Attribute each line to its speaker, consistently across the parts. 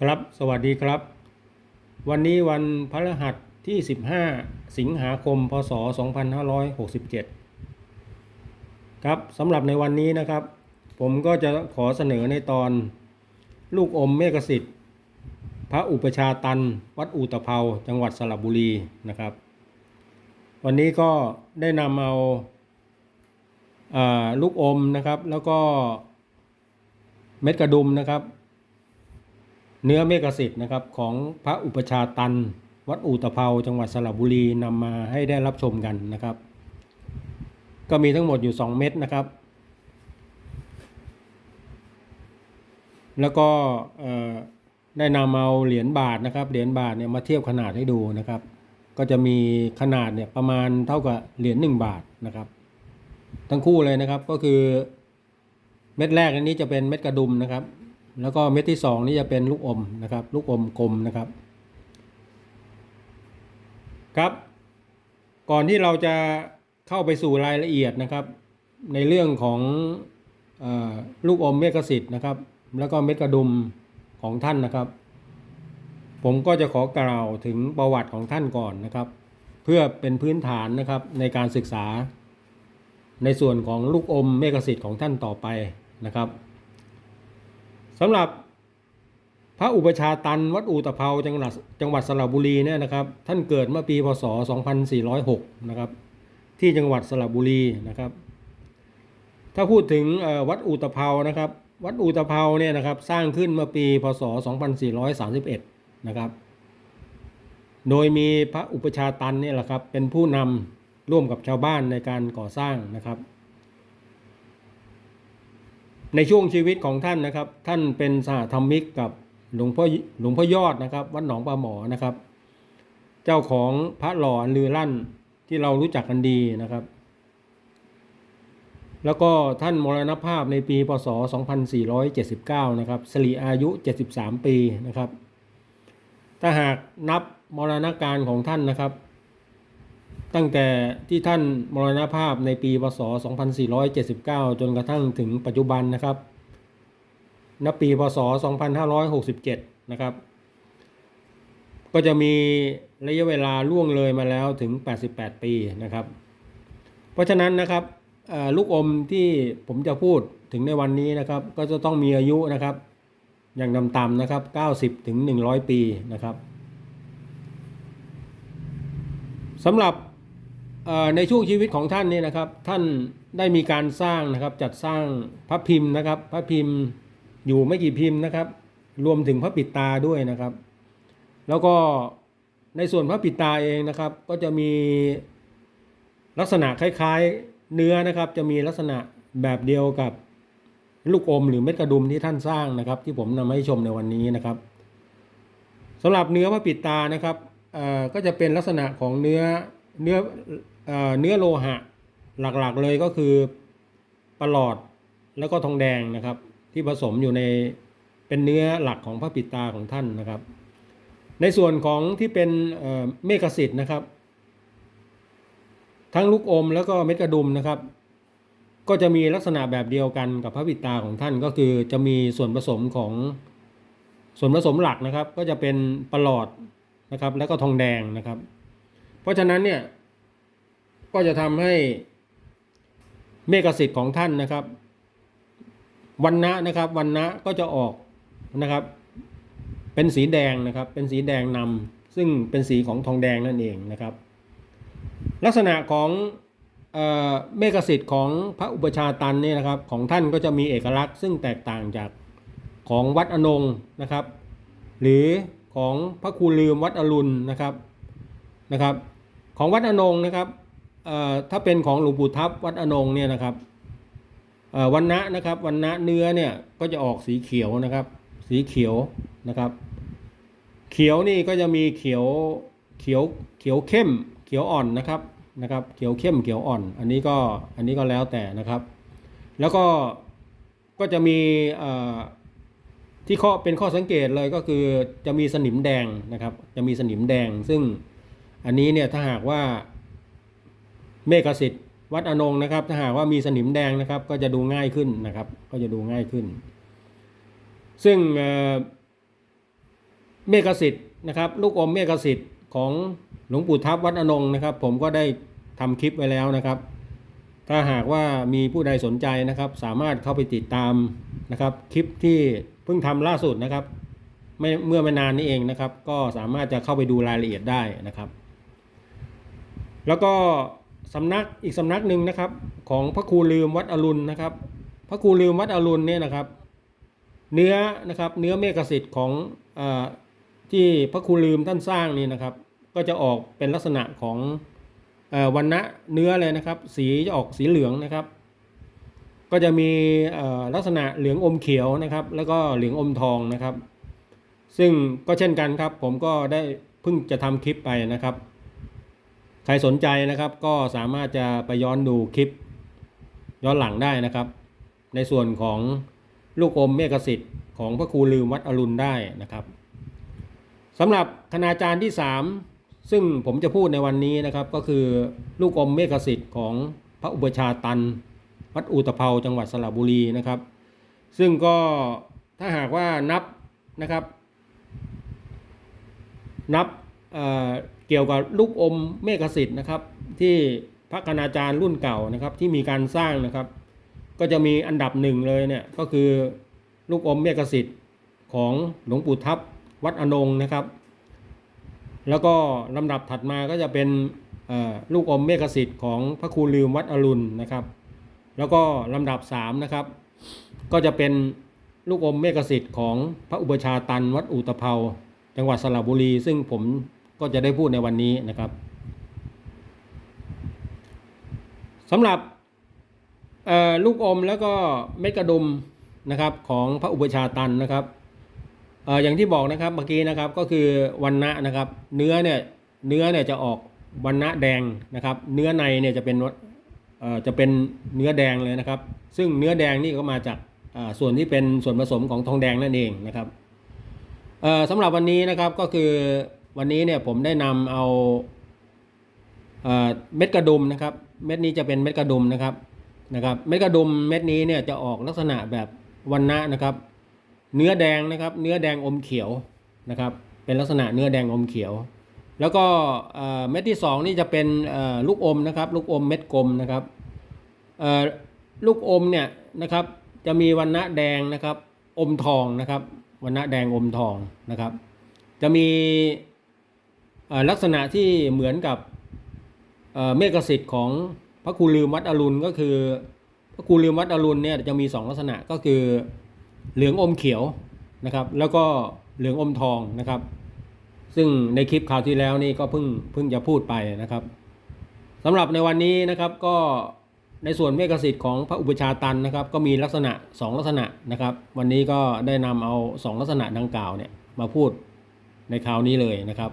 Speaker 1: ครับ สวัสดีครับ วันนี้วันพฤหัสที่ 15 สิงหาคม พศ 2567 ครับสำหรับในวันนี้นะครับ ผมก็จะขอเสนอในตอนลูกอมเมฆสิทธิ์ พระอุปชาตัน วัดอูตะเภาจังหวัดสระบุรีนะครับ วันนี้ก็ได้นำเอาอาลูกอมนะครับ แล้วก็เม็ดกระดุมนะครับ เนื้อเมฆสิทธิ์นะครับของพระอุปชาตัน วัดอูตะเภาจังหวัดสระบุรีนำมาให้ได้รับชมกันนะครับ ก็มีทั้งหมดอยู่ 2 เม็ดนะครับ แล้วก็ได้นำเอาเหรียญบาทนะครับเหรียญบาทเนี่ยมาเทียบขนาดให้ดูนะครับ ก็จะมีขนาดเนี่ยประมาณเท่ากับเหรียญ1บาทนะครับ ทั้งคู่เลยนะครับก็คือเม็ดแรกอันนี้จะเป็นเม็ดกระดุมนะครับ แล้วก็เม็ดที่สองนี่จะเป็นลูกอมนะครับ ลูกอมกลมนะครับ ครับ ก่อนที่เราจะเข้าไปสู่รายละเอียดนะครับ ในเรื่องของอลูกอมเมฆสิทธิ์นะครับ แล้วก็เม็ดกระดุมของท่านนะครับ ผมก็จะขอกล่าวถึงประวัติของท่านก่อนนะครับ เพื่อเป็นพื้นฐานนะครับในการศึกษา ในส่วนของลูกอมเมฆสิทธิ์ของท่านต่อไปนะครับ สำหรับพระอุปชาตันวัดอูตะเภาจังหวัดจังหวัดสระบุรีเนี่ยนะครับ ท่านเกิดเมื่อปีพศ 2406 นะครับ ที่จังหวัดสระบุรีนะครับ ถ้าพูดถึงวัดอูตะเภานะครับ วัดอูตะเภาเนี่ยนะครับสร้างขึ้นเมื่อปีพศ 2431 นะครับ โดยมีพระอุปชาตันเนี่ยแหละครับเป็นผู้นำร่วมกับชาวบ้านในการก่อสร้างนะครับ ในช่วงชีวิตของท่านนะครับ ท่านเป็นสหธรรมิกกับหลวงพ่อหลวงพ่อยอดนะครับวัดหนองปลาหมอนะครับ เจ้าของพระหล่อลือลั่นที่เรารู้จักกันดีนะครับ แล้วก็ท่านมรณภาพในปีพศ 2479 นะครับสิริอายุ 73 ปีนะครับ ถ้าหากนับมรณการของท่านนะครับ ตั้งแต่ที่ท่านมรณภาพในปีพศ 2479 จนกระทั่งถึงปัจจุบันนะครับณปีพศ 2567 นะครับ ก็จะมีระยะเวลาล่วงเลยมาแล้วถึง 88 ปีนะครับ เพราะฉะนั้นนะครับลูกอมที่ผมจะพูดถึงในวันนี้นะครับ ก็จะต้องมีอายุนะครับ อย่างต่ำๆนะครับ 90 ถึง 100 ปีนะครับสำหรับ ในช่วงชีวิตของท่านนี่นะครับ ท่านได้มีการสร้างนะครับจัดสร้างพระพิมพ์นะครับ พระพิมพ์อยู่ไม่กี่พิมพ์นะครับ รวมถึงพระปิดตาด้วยนะครับ แล้วก็ในส่วนพระปิดตาเองนะครับ ก็จะมีลักษณะคล้ายๆเนื้อนะครับ จะมีลักษณะแบบเดียวกับลูกอมหรือเม็ดกระดุมที่ท่านสร้างนะครับ ที่ผมนำมาให้ชมในวันนี้นะครับสำหรับเนื้อพระปิดตานะครับก็จะเป็นลักษณะของเนื้อเนื้อ เนื้อโลหะหลักๆเลยก็คือประหลอดแล้วก็ทองแดงนะครับ ที่ผสมอยู่ในเป็นเนื้อหลักของพระปิตาของท่านนะครับ ในส่วนของที่เป็นเมฆสิทธิ์นะครับ ทั้งลูกอมแล้วก็เม็ดกระดุมนะครับ ก็จะมีลักษณะแบบเดียวกันกับพระปิตาของท่านก็คือจะมีส่วนผสมของส่วนผสมหลักนะครับ ก็จะเป็นประหลอดนะครับ แล้วก็ทองแดงนะครับ เพราะฉะนั้นเนี่ย ก็จะทำให้เมฆสิทธิ์ของท่านนะครับวันนะนะครับวันนะก็จะออกนะครับ เป็นสีแดงนะครับ เป็นสีแดงนำซึ่งเป็นสีของทองแดงนั่นเองนะครับ ลักษณะของเอเมฆสิทธิ์ของพระอุปชาตันเนี่ยนะครับ ของท่านก็จะมีเอกลักษณ์ ซึ่งแตกต่างจากของวัดอนงนะครับ หรือของพระครูลืมวัดอรุณนะครับนะครับ ของวัดอนงนะครับ ถ้าเป็นของหลวงปู่ทับวัดอนงเนี่ยนะครับวันนะนะครับวันนะเนื้อเนี่ยก็จะออกสีเขียวนะครับ สีเขียวนะครับ เขียวนี่ก็จะมีเขียวเขียวเขียวเข้ม เขียวอ่อนนะครับนะครับ เขียวเข้มเขียวอ่อน อันนี้ก็อันนี้ก็แล้วแต่นะครับ แล้วก็ก็จะมีที่ข้อเป็นข้อสังเกตเลยก็คือจะมีสนิมแดงนะครับ จะมีสนิมแดงซึ่งอันนี้เนี่ยถ้าหากว่า เมฆสิทธิ์วัดอนงนะครับ ถ้าหากว่ามีสนิมแดงนะครับ ก็จะดูง่ายขึ้นนะครับ ก็จะดูง่ายขึ้น ซึ่งเมฆสิทธิ์นะครับ ลูกอมเมฆสิทธิ์ของหลวงปู่ทับวัดอนงค์นะครับ ผมก็ได้ทำคลิปไว้แล้วนะครับ ถ้าหากว่ามีผู้ใดสนใจนะครับ สามารถเข้าไปติดตามนะครับ คลิปที่เพิ่งทำล่าสุดนะครับไม่เมื่อไม่นานนี้เองนะครับ ก็สามารถจะเข้าไปดูรายละเอียดได้นะครับ แล้วก็ สำนักอีกสำนักหนึ่งนะครับ ของพระครูลืมวัดอรุณนะครับ พระครูลืมวัดอรุณเนี่ยนะครับ เนื้อนะครับเนื้อเมฆสิทธิ์ของอที่พระครูลืมท่านสร้างนี่นะครับ ก็จะออกเป็นลักษณะของอวันณะเนื้อเลยนะครับ สีจะออกสีเหลืองนะครับ ก็จะมีลักษณะเหลืองอมเขียวนะครับ แล้วก็เหลืองอมทองนะครับ ซึ่งก็เช่นกันครับ ผมก็ได้เพิ่งจะทำคลิปไปนะครับ ใครสนใจนะครับก็สามารถจะไปย้อนดูคลิป ย้อนหลังได้นะครับ ในส่วนของลูกอมเมฆสิทธิ์ของพระครูลืมวัดอรุณได้นะครับสำหรับคณาจารย์ที่ 3 ซึ่งผมจะพูดในวันนี้นะครับก็คือลูกอมเมฆสิทธิ์ของพระอุปชาตัน วัดอุตภเปาจังหวัดสระบุรีนะครับ ซึ่งก็ถ้าหากว่านับนะครับ นับ เกี่ยวกับลูกอมเมฆสิทธิ์นะครับ ที่พระคณาจารย์รุ่นเก่านะครับ ที่มีการสร้างนะครับ ก็จะมีอันดับหนึ่งเลยเนี่ยก็คือลูกอมเมฆสิทธิ์ของหลวงปู่ทับวัดอนงนะครับ แล้วก็ลำดับถัดมาก็จะเป็นลูกอมเมฆสิทธิ์ของพระครูลืมวัดอรุณนะครับ แล้วก็ลำดับ3นะครับก็จะเป็นลูกอมเมฆสิทธิ์ของพระอุปชาตันวัดอุตภเปาจังหวัดสระบุรี ซึ่งผม ก็จะได้พูดในวันนี้นะครับสำหรับลูกอมแล้วก็เม็ดกระดุมนะครับของพระอุปชาตันนะครับออย่างที่บอกนะครับเมื่อกี้นะครับก็คือวันณะนะครับ เนื้อเนี่ยเนื้อเนี่ยจะออกวันณะแดงนะครับ เนื้อในเนี่ยจะเป็นจะเป็นเนื้อแดงเลยนะครับ ซึ่งเนื้อแดงนี่ก็มาจากส่วนที่เป็นส่วนผสมของทองแดงนั่นเองนะครับสำหรับวันนี้นะครับก็คือ วันนี้เนี่ยผมได้นำเอาเอ่อเม็ดกระดุมนะครับ เม็ดนี้จะเป็นเม็ดกระดุมนะครับนะครับ เม็ดกระดุมเม็ดนี้เนี่ยจะออกลักษณะแบบวันนะนะครับ เนื้อแดงนะครับ เนื้อแดงอมเขียวนะครับ เป็นลักษณะเนื้อแดงอมเขียว แล้วก็เม็ดที่สองนี่จะเป็นลูกอมนะครับ ลูกอมเม็ดกลมนะครับลูกอมเนี่ยนะครับจะมีวันณะแดงนะครับ อมทองนะครับวันณะแดงอมทองนะครับ จะมี ลักษณะที่เหมือนกับเมฆสิทธิ์ของพระครูลืมวัดอรุณก็คือ พระครูลืมวัดอรุณเนี่ยจะมีสองลักษณะก็คือเหลืองอมเขียวนะครับแล้วก็เหลืองอมทองนะครับ ซึ่งในคลิปคราวที่แล้วนี่ก็เพิ่งเพิ่งจะพูดไปนะครับสำหรับในวันนี้นะครับก็ในส่วนเมฆสิทธิ์ของพระอุปชาตันนะครับ ก็มีลักษณะ 2 ลักษณะนะครับ วันนี้ก็ได้นำเอา 2 ลักษณะดังกล่าวเนี่ยมาพูดในคราวนี้เลยนะครับ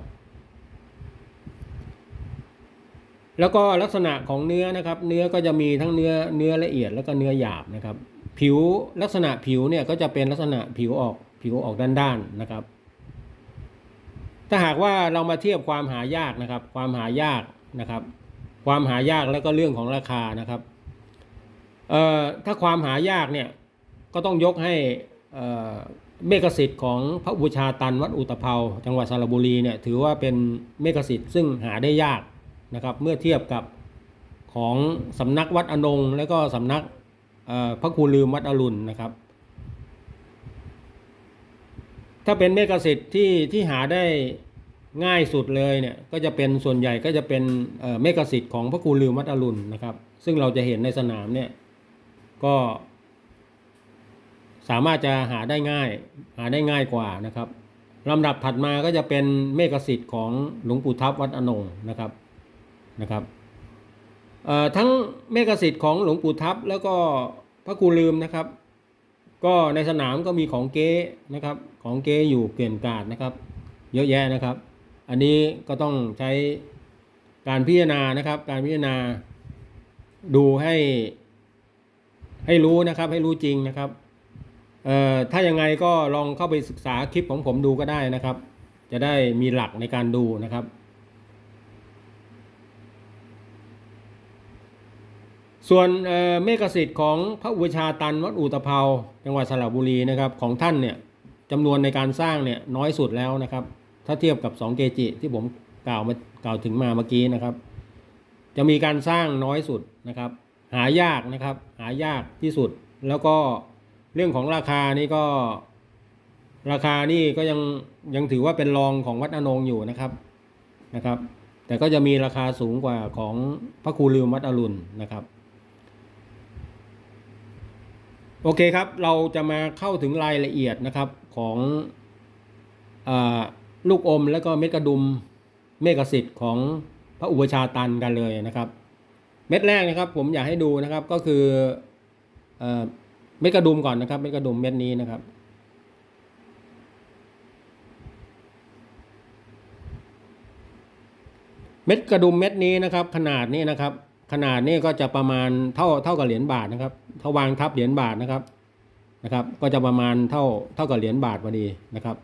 Speaker 1: แล้วก็ลักษณะของเนื้อนะครับ เนื้อก็จะมีทั้งเนื้อเนื้อละเอียดแล้วก็เนื้อหยาบนะครับ ผิวลักษณะผิวเนี่ยก็จะเป็นลักษณะผิวออกผิวออกด้านๆนะครับ ถ้าหากว่าเรามาเทียบความหายากนะครับ ความหายากนะครับ ความหายากแล้วก็เรื่องของราคานะครับเอ่อถ้าความหายากเนี่ยก็ต้องยกให้เอ่อเมฆสิทธิ์ของพระบูชาตันวัดอุตภเปาจังหวัดสระบุรีเนี่ยถือว่าเป็นเมฆสิทธิ์ซึ่งหาได้ยาก นะครับ เมื่อเทียบกับของสำนักวัดอนงค์แล้วก็สำนักพระครูลืมวัดอรุณนะครับ ถ้าเป็นเมฆสิทธิ์ที่ที่หาได้ง่ายสุดเลยเนี่ยก็จะเป็นส่วนใหญ่ก็จะเป็นเมฆสิทธิ์ของพระครูลืมวัดอรุณนะครับ ซึ่งเราจะเห็นในสนามเนี่ยก็สามารถจะหาได้ง่ายหาได้ง่ายกว่านะครับลำดับถัดมาก็จะเป็นเมฆสิทธิ์ของหลวงปู่ทับวัดอนงค์นะครับ นะครับทั้งเมฆสิทธิ์ของหลวงปู่ทับแล้วก็พระครูลืมนะครับ ก็ในสนามก็มีของเก๊นะครับ ของเก๊อยู่เกลื่อนกลาดนะครับ เยอะแยะนะครับ อันนี้ก็ต้องใช้การพิจารณานะครับ การพิจารณาดูให้ให้รู้นะครับให้รู้จริงนะครับเอ่อถ้ายังไงก็ลองเข้าไปศึกษาคลิปของผมดูก็ได้นะครับ จะได้มีหลักในการดูนะครับ ส่วนเมฆสิทธิ์ของพระอุปชาตันวัดอุตภเปาจังหวัดสระบุรีนะครับของท่านเนี่ยจำนวนในการสร้างเนี่ยน้อยสุดแล้วนะครับ ถ้าเทียบกับ 2 เกจิที่ผมกล่าวมากล่าวถึงมาเมื่อกี้นะครับ จะมีการสร้างน้อยสุดนะครับ หายากนะครับ หายากที่สุดแล้วก็เรื่องของราคานี่ก็ราคานี่ก็ยังยังถือว่าเป็นรองของวัดอนงอยู่นะครับนะครับ แต่ก็จะมีราคาสูงกว่าของพระครูลืมวัดอรุณนะครับ โอเคครับ เราจะมาเข้าถึงรายละเอียดนะครับของอลูกอมและก็เม็ดกระดุมเมฆสิทธิ์ของพระอุปชาตันกันเลยนะครับ เม็ดแรกนะครับ ผมอยากให้ดูนะครับก็คืออเม็ดกระดุมก่อนนะครับ เม็ดกระดุมเม็ดนี้นะครับ เม็ดกระดุมเม็ดนี้นะครับ ขนาดนี้นะครับ ขนาดนี้ก็จะประมาณเท่าเท่ากับเหรียญบาทนะครับถ้าวางทับเหรียญบาทนะครับนะครับ ก็จะประมาณเท่าเท่ากับเหรียญบาทพอดีนะครับ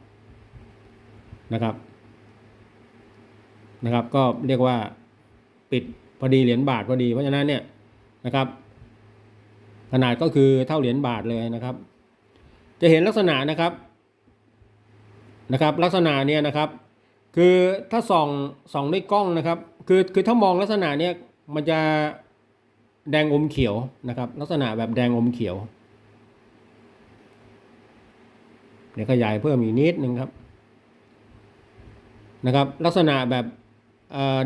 Speaker 1: นะครับนะครับ ก็เรียกว่าปิดพอดีเหรียญบาทพอดีเพราะฉะนั้นเนี่ยนะครับ ขนาดก็คือเท่าเหรียญบาทเลยนะครับ จะเห็นลักษณะนะครับนะครับ ลักษณะเนี่ยนะครับ คือถ้าส่องส่องด้วยกล้องนะครับ คือคือถ้ามองลักษณะเนี้ย มันจะแดงอมเขียวนะครับ ลักษณะแบบแดงอมเขียว เดี๋ยวขยายเพิ่มอีกนิดนึงครับนะครับ ลักษณะแบบ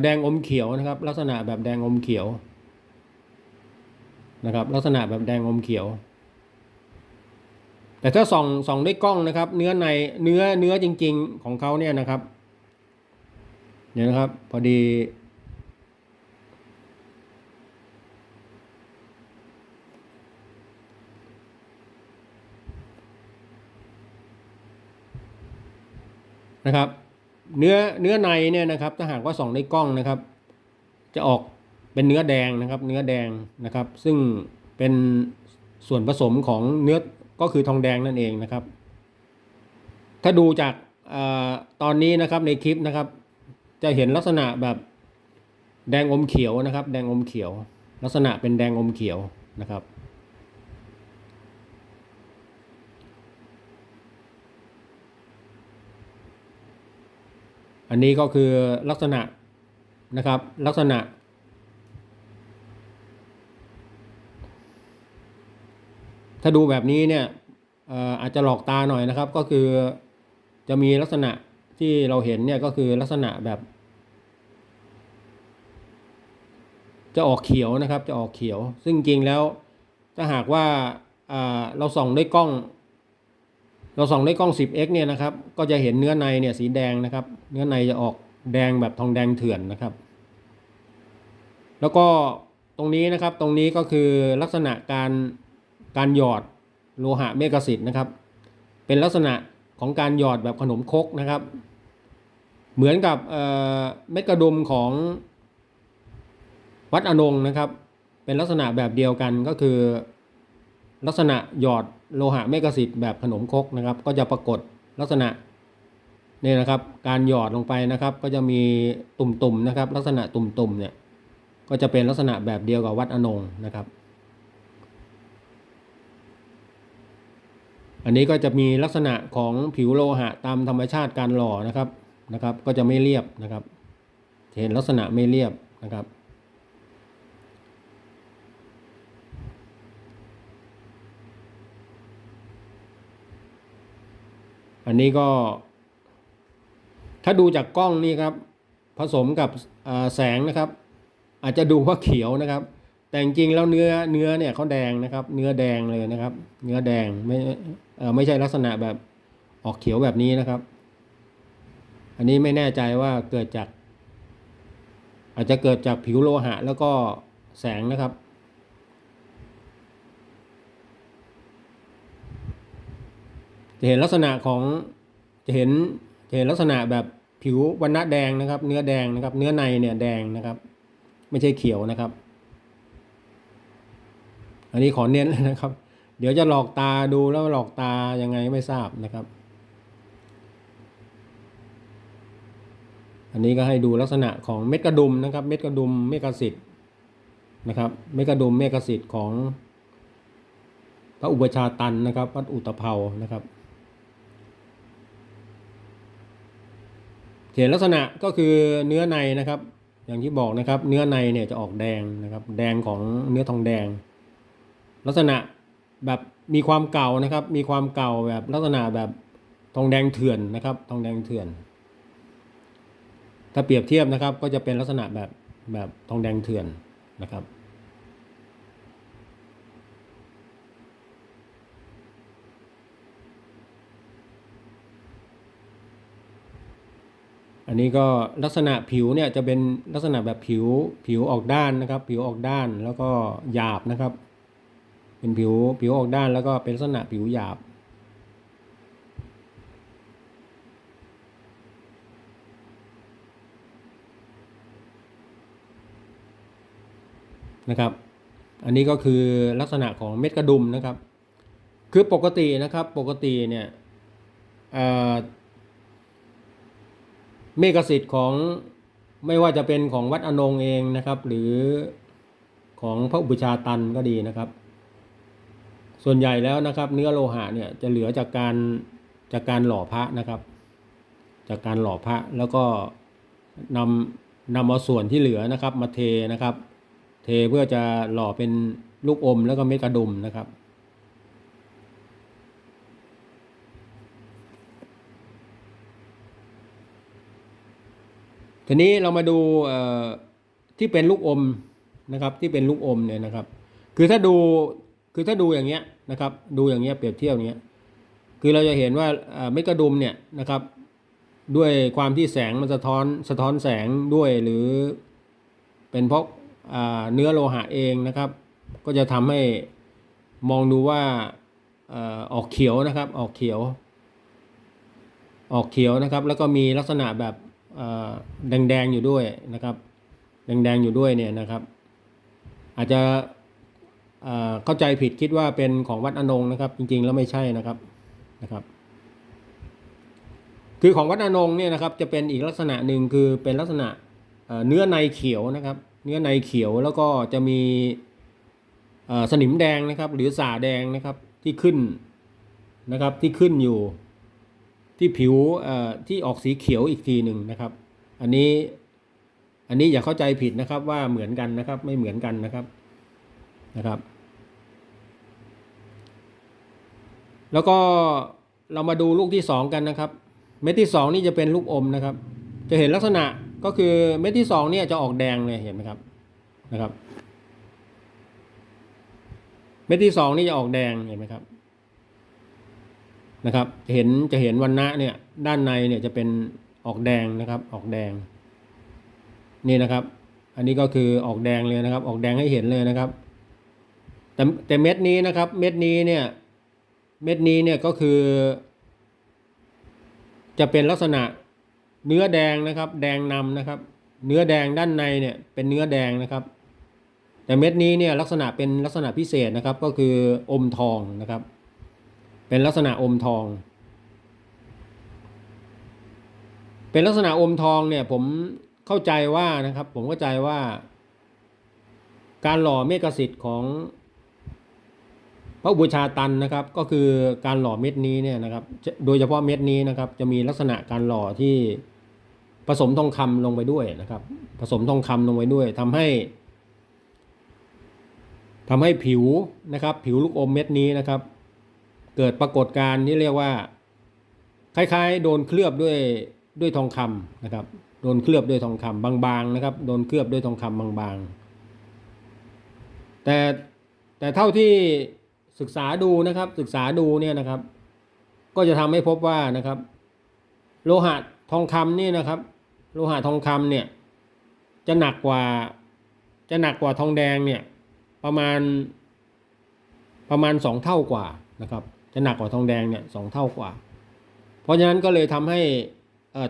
Speaker 1: แดงอมเขียวนะครับ ลักษณะแบบแดงอมเขียวนะครับ ลักษณะแบบแดงอมเขียว แต่ถ้าส่องส่องด้วยกล้องนะครับ เนื้อในเนื้อเนื้อจริง ๆ ของเขาเนี่ยนะครับเดี๋ยวนะครับ พอดี นะครับ เนื้อเนื้อในเนี่ยนะครับถ้าหากว่าส่องในกล้องนะครับ จะออกเป็นเนื้อแดงนะครับ เนื้อแดงนะครับ ซึ่งเป็นส่วนผสมของเนื้อก็คือทองแดงนั่นเองนะครับ ถ้าดูจากอตอนนี้นะครับในคลิปนะครับ จะเห็นลักษณะแบบแดงอมเขียวนะครับ แดงอมเขียว ลักษณะเป็นแดงอมเขียวนะครับ อันนี้ก็คือลักษณะนะครับลักษณะ ถ้าดูแบบนี้เนี่ยอาจจะหลอกตาหน่อยนะครับ ก็คือจะมีลักษณะที่เราเห็นเนี่ยก็คือลักษณะแบบ จะออกเขียวนะครับจะออกเขียว ซึ่งจริงแล้วถ้าหากว่าอ่าเราส่องด้วยกล้อง เราส่องด้วยกล้อง 10x เนี่ยนะครับก็จะเห็นเนื้อในเนี่ยสีแดงนะครับ เนื้อในจะออกแดงแบบทองแดงเถื่อนนะครับ แล้วก็ตรงนี้นะครับตรงนี้ก็คือลักษณะการการหยอดโลหะเมกสิทธิ์นะครับ เป็นลักษณะของการหยอดแบบขนมครกนะครับ เหมือนกับเอ่อเม็ดกระดุมของวัดอนงนะครับ เป็นลักษณะแบบเดียวกันก็คือ ลักษณะหยอดโลหะเมกสิทธิ์แบบขนมครกนะครับ ก็จะปรากฏลักษณะนี่นะครับ การหยอดลงไปนะครับ ก็จะมีตุ่มๆนะครับ ลักษณะตุ่มๆเนี่ยก็จะเป็นลักษณะแบบเดียวกับวัดอนงนะครับ อันนี้ก็จะมีลักษณะของผิวโลหะตามธรรมชาติการหล่อนะครับนะครับ ก็จะไม่เรียบนะครับ เห็นลักษณะไม่เรียบนะครับ อันนี้ก็ ถ้าดูจากกล้องนี่ครับ ผสมกับแสงนะครับ อาจจะดูว่าเขียวนะครับ แต่จริงๆแล้วเนื้อเนื้อเนี่ยเขาแดงนะครับ เนื้อแดงเลยนะครับ เนื้อแดงไม่ไม่ใช่ลักษณะแบบออกเขียวแบบนี้นะครับ อันนี้ไม่แน่ใจว่าเกิดจาก อาจจะเกิดจากผิวโลหะแล้วก็แสงนะครับ จะเห็นลักษณะของจะเห็นจะเห็นลักษณะแบบผิววันณะแดงนะครับ เนื้อแดงนะครับ เนื้อในเนี่ยแดงนะครับ ไม่ใช่เขียวนะครับ อันนี้ขอเน้นเลยนะครับ เดี๋ยวจะหลอกตาดูแล้วหลอกตายังไงไม่ทราบนะครับ อันนี้ก็ให้ดูลักษณะของเม็ดกระดุมนะครับ เม็ดกระดุมเมกสิทธิ์นะครับ เม็ดกระดุมเมกสิทธิ์ของพระอุปชาตันนะครับวัดอุตภเปานะครับ เห็นลักษณะก็คือเนื้อในนะครับ อย่างที่บอกนะครับ เนื้อในเนี่ยจะออกแดงนะครับ แดงของเนื้อทองแดง ลักษณะแบบมีความเก่านะครับ มีความเก่าแบบลักษณะแบบทองแดงเถื่อนนะครับ ทองแดงเถื่อน ถ้าเปรียบเทียบนะครับ ก็จะเป็นลักษณะแบบแบบทองแดงเถื่อนนะครับ อันนี้ก็ลักษณะผิวเนี่ยจะเป็นลักษณะแบบผิวผิวออกด้านนะครับ ผิวออกด้านแล้วก็หยาบนะครับ เป็นผิวผิวออกด้านแล้วก็เป็นลักษณะผิวหยาบ นะครับ อันนี้ก็คือลักษณะของเม็ดกระดุมนะครับ คือปกตินะครับปกติเนี่ย เมฆสิทธิ์ของไม่ว่าจะเป็นของวัดอนงเองนะครับ หรือของพระอุปชาตันก็ดีนะครับ ส่วนใหญ่แล้วนะครับ เนื้อโลหะเนี่ยจะเหลือจากการจากการหล่อพระนะครับ จากการหล่อพระแล้วก็นำนำเอาส่วนที่เหลือนะครับ มาเทนะครับ เทเพื่อจะหล่อเป็นลูกอมแล้วก็เม็ดกระดุมนะครับ ทีนี้เรามาดูที่เป็นลูกอมนะครับที่เป็นลูกอมเนี่ยนะครับ คือถ้าดูคือถ้าดูอย่างเงี้ยนะครับดูอย่างเงี้ยเปรียบเทียบอย่างเงี้ยคือเราจะเห็นว่าเม็ดกระดุมเนี่ยนะครับด้วยความที่แสงมันสะท้อนสะท้อนแสงด้วยหรือเป็นเพราะาเนื้อโลหะเองนะครับ ก็จะทำให้มองดูว่าอออกเขียวนะครับออกเขียว ออกเขียวนะครับ แล้วก็มีลักษณะแบบ แดงๆอยู่ด้วยนะครับ แดงๆอยู่ด้วยเนี่ยนะครับ อาจจะเข้าใจผิดคิดว่าเป็นของวัดอนงนะครับ จริงๆแล้วไม่ใช่นะครับนะครับ คือของวัดอนงเนี่ยนะครับ จะเป็นอีกลักษณะหนึ่งคือเป็นลักษณะเนื้อในเขียวนะครับ เนื้อในเขียวแล้วก็จะมีสนิมแดงนะครับ หรือสาแดงนะครับที่ขึ้นนะครับที่ขึ้นอยู่ ที่ผิวที่ออกสีเขียวอีกทีหนึ่งนะครับ อันนี้อันนี้อย่าเข้าใจผิดนะครับว่าเหมือนกันนะครับ ไม่เหมือนกันนะครับนะครับ แล้วก็เรามาดูลูกที่สองกันนะครับ เม็ดที่สองนี่จะเป็นลูกอมนะครับ จะเห็นลักษณะก็คือเม็ดที่สองเนี่ยจะออกแดงเลยเห็นไหมครับนะครับ เม็ดที่สองนี่จะออกแดงเห็นไหมครับ นะครับเห็นจะเห็นวันนะเนี่ยด้านในเนี่ยจะเป็นออกแดงนะครับออกแดง นี่นะครับ อันนี้ก็คือออกแดงเลยนะครับ ออกแดงให้เห็นเลยนะครับ แต่แต่เม็ดนี้นะครับ เม็ดนี้เนี่ยเม็ดนี้เนี่ยก็คือ จะเป็นลักษณะเนื้อแดงนะครับ แดงนำนะครับ เนื้อแดงด้านในเนี่ยเป็นเนื้อแดงนะครับ แต่เม็ดนี้เนี่ยลักษณะเป็นลักษณะพิเศษนะครับ ก็คืออมทองนะครับ เป็นลักษณะอมทอง เป็นลักษณะอมทองเนี่ยผมเข้าใจว่านะครับ ผมเข้าใจว่า การหล่อเมฆสิทธิ์ของพระอุปชาตันนะครับ ก็คือการหล่อเม็ดนี้เนี่ยนะครับ โดยเฉพาะเม็ดนี้นะครับ จะมีลักษณะการหล่อที่ผสมทองคำลงไปด้วยนะครับ ผสมทองคำลงไปด้วยทำให้ทำให้ผิวนะครับ ผิวลูกอมเม็ดนี้นะครับ เกิดปรากฏการณ์ที่เรียกว่า คล้ายๆ โดนเคลือบด้วยด้วยทองคำนะครับ โดนเคลือบด้วยทองคำบางๆนะครับ โดนเคลือบด้วยทองคำบางๆ แต่แต่เท่าที่ศึกษาดูนะครับ ศึกษาดูเนี่ยนะครับ ก็จะทำให้พบว่านะครับ โลหะทองคำนี่นะครับ โลหะทองคำเนี่ยจะหนักกว่าจะหนักกว่าทองแดงเนี่ยประมาณประมาณสองเท่ากว่านะครับ จะหนักกว่าทองแดงเนี่ยสองเท่ากว่า เพราะฉะนั้นก็เลยทำให้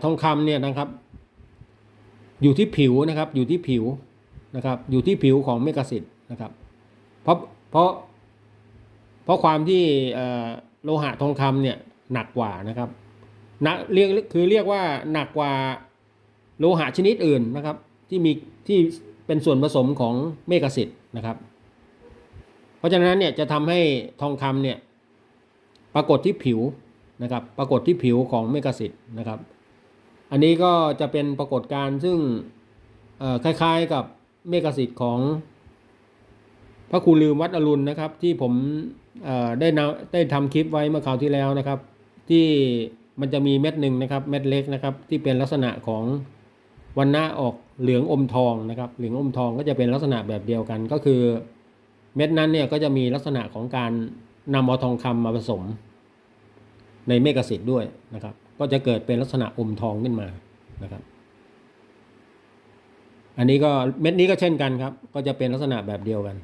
Speaker 1: ทองคำเนี่ยนะครับ อยู่ที่ผิวนะครับ อยู่ที่ผิวนะครับ อยู่ที่ผิวของเมกะสิทธิ์นะครับ เพราะเพราะเพราะความที่โลหะทองคำเนี่ยหนักกว่านะครับหนักเรียกคือเรียกว่าหนักกว่าโลหะชนิดอื่นนะครับ ที่มีที่เป็นส่วนผสมของเมกะสิทธิ์นะครับ เพราะฉะนั้นเนี่ยจะทำให้ทองคำเนี่ย ปรากฏที่ผิวนะครับ ปรากฏที่ผิวของเมกะสิทธิ์นะครับ อันนี้ก็จะเป็นปรากฏการณ์ซึ่งคล้ายๆกับเมฆสิทธิ์ของพระครูลืมวัดอรุณนะครับ ที่ผมได้นำได้ทำคลิปไว้เมื่อคราวที่แล้วนะครับ ที่มันจะมีเม็ดหนึ่งนะครับ เม็ดเล็กนะครับ ที่เป็นลักษณะของวันหน้าออกเหลืองอมทองนะครับ เหลืองอมทองก็จะเป็นลักษณะแบบเดียวกัน ก็คือเม็ดนั้นเนี่ยก็จะมีลักษณะของการ นำเอาทองคำมาผสม ในเมฆสิทธิ์ด้วยนะครับ ก็จะเกิดเป็นลักษณะอมทองขึ้นมานะครับ อันนี้ก็เม็ดนี้ก็เช่นกันครับ ก็จะเป็นลักษณะแบบเดียวกัน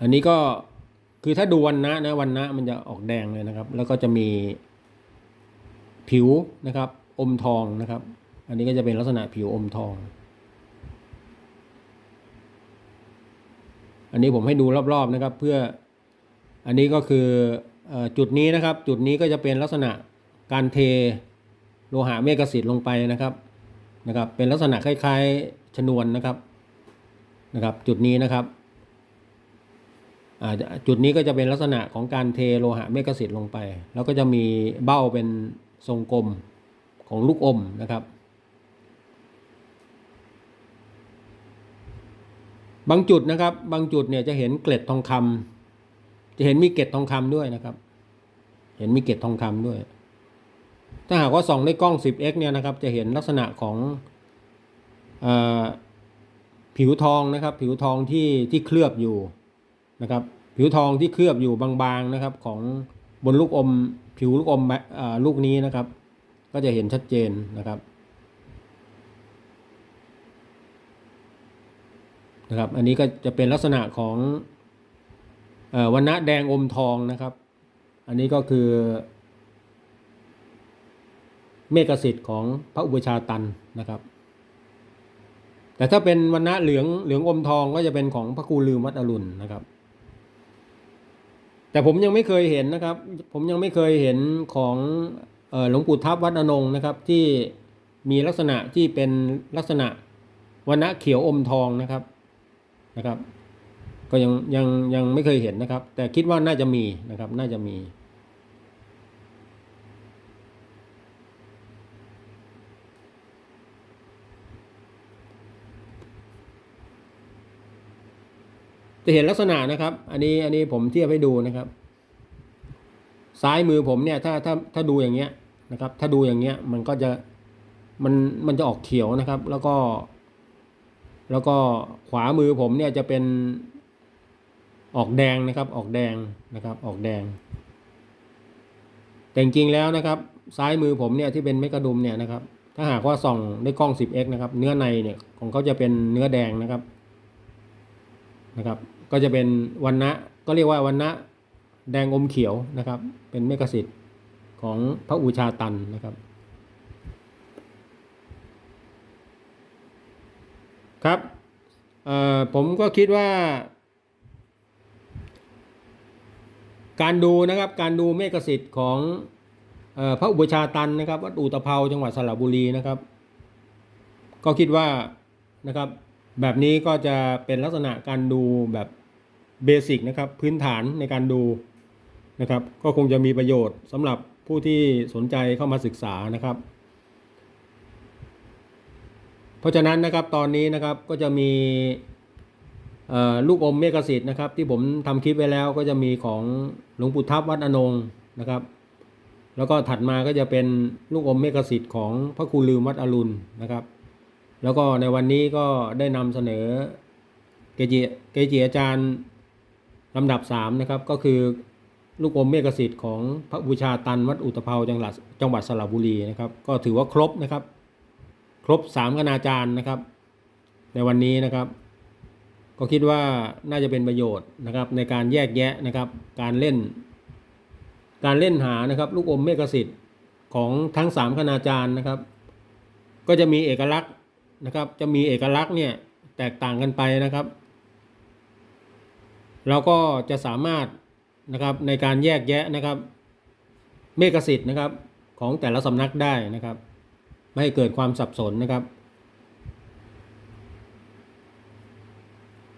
Speaker 1: อันนี้ก็คือถ้าดูวันนะนะวันนะมันจะออกแดงเลยนะครับ แล้วก็จะมีผิวนะครับ อมทองนะครับ อันนี้ก็จะเป็นลักษณะผิวอมทอง อันนี้ผมให้ดูรอบๆนะครับ เพื่ออันนี้ก็คือจุดนี้นะครับ จุดนี้ก็จะเป็นลักษณะการเทโลหะเมฆสิทธิ์ลงไปนะครับนะครับ เป็นลักษณะคล้ายๆชนวนนะครับนะครับ จุดนี้นะครับจุดนี้ก็จะเป็นลักษณะของการเทโลหะเมฆสิทธิ์ลงไป แล้วก็จะมีเบ้าเป็นทรงกลมของลูกอมนะครับ บางจุดนะครับ บางจุดเนี่ยจะเห็นเกล็ดทองคำจะเห็นมีเกล็ดทองคำด้วยนะครับ เห็นมีเกล็ดทองคำด้วย ถ้าหากว่าส่องด้วยกล้อง 10x เนี่ยนะครับ จะเห็นลักษณะของอผิวทองนะครับ ผิวทองที่ที่เคลือบอยู่นะครับ ผิวทองที่เคลือบอยู่บางๆนะครับ ของบนลูกอม ผิวลูกอมอลูกนี้นะครับ ก็จะเห็นชัดเจนนะครับ นะครับ อันนี้ก็จะเป็นลักษณะของอวันณะแดงอมทองนะครับ อันนี้ก็คือ เมฆสิทธิ์ของพระอุปชาตันนะครับ แต่ถ้าเป็นวันณะเหลืองเหลืองอมทองก็จะเป็นของพระครูลืมวัดอรุณนะครับ แต่ผมยังไม่เคยเห็นนะครับ ผมยังไม่เคยเห็นของหลวงปู่ทับวัดอนงนะครับที่มีลักษณะที่เป็นลักษณะวันณะเขียวอมทองนะครับ นะครับ ก็ยังยังยังไม่เคยเห็นนะครับ แต่คิดว่าน่าจะมีนะครับ น่าจะมีจะเห็นลักษณะนะครับ อันนี้อันนี้ผมเทียบให้ดูนะครับ ซ้ายมือผมเนี่ยถ้าถ้าถ้าดูอย่างเงี้ยนะครับ ถ้าดูอย่างเงี้ยมันก็จะมันมันจะออกเขียวนะครับ แล้วก็ แล้วก็ขวามือผมเนี่ยจะเป็นออกแดงนะครับ ออกแดงนะครับ ออกแดง แต่จริงๆแล้วนะครับ ซ้ายมือผมเนี่ยที่เป็นเมกะดุมเนี่ยนะครับ ถ้าหากว่าส่องด้วยกล้อง 10x นะครับ เนื้อในเนี่ยของเขาจะเป็นเนื้อแดงนะครับ นะครับ ก็จะเป็นวันนะก็เรียกว่าวันนะแดงอมเขียวนะครับ เป็นเมฆสิทธิ์ของพระอุชาตันนะครับ ครับเอ่อผมก็คิดว่า การดูนะครับการดูเมฆสิทธิ์ของอพระอุปชาตันนะครับวัดอูตะเภาจังหวัดสระบุรีนะครับ ก็คิดว่านะครับ แบบนี้ก็จะเป็นลักษณะการดูแบบเบสิกนะครับพื้นฐานในการดูนะครับ ก็คงจะมีประโยชน์สำหรับผู้ที่สนใจเข้ามาศึกษานะครับ เพราะฉะนั้นนะครับตอนนี้นะครับก็จะมีลูกอมเมฆสิทธิ์นะครับ ที่ผมทำคลิปไว้แล้วก็จะมีของหลวงปู่ทับวัดอนงนะครับ แล้วก็ถัดมาก็จะเป็นลูกอมเมฆสิทธิ์ของพระครูลืมวัดอรุณนะครับ แล้วก็ในวันนี้ก็ได้นำเสนอเกจิเกจิอาจารย์ลำดับสามนะครับก็คือลูกอมเมฆสิทธิ์ของพระบูชาตันวัดอุตภเปาจังหวัดจังหวัดสระบุรีนะครับ ก็ถือว่าครบนะครับ รบสามคณาจารย์นะครับ ในวันนี้นะครับ ก็คิดว่าน่าจะเป็นประโยชน์นะครับ ในการแยกแยะนะครับ การเล่น การเล่นหานะครับ ลูกอมเมฆสิทธิ์ของทั้งสามคณาจารย์นะครับ ก็จะมีเอกลักษณ์นะครับ จะมีเอกลักษณ์เนี่ยแตกต่างกันไปนะครับ เราก็จะสามารถนะครับในการแยกแยะนะครับ เมฆสิทธิ์นะครับของแต่ละสำนักได้นะครับ ไม่ให้เกิดความสับสนนะครับ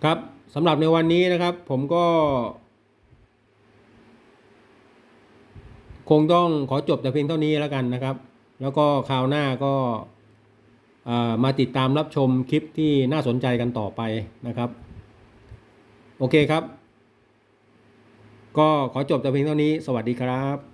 Speaker 1: ครับสำหรับในวันนี้นะครับ ผมก็ คงต้องขอจบแต่เพียงเท่านี้แล้วกันนะครับ แล้วก็คราวหน้าก็มาติดตามรับชมคลิปที่น่าสนใจกันต่อไปนะครับ โอเคครับ ก็ขอจบแต่เพียงเท่านี้ สวัสดีครับ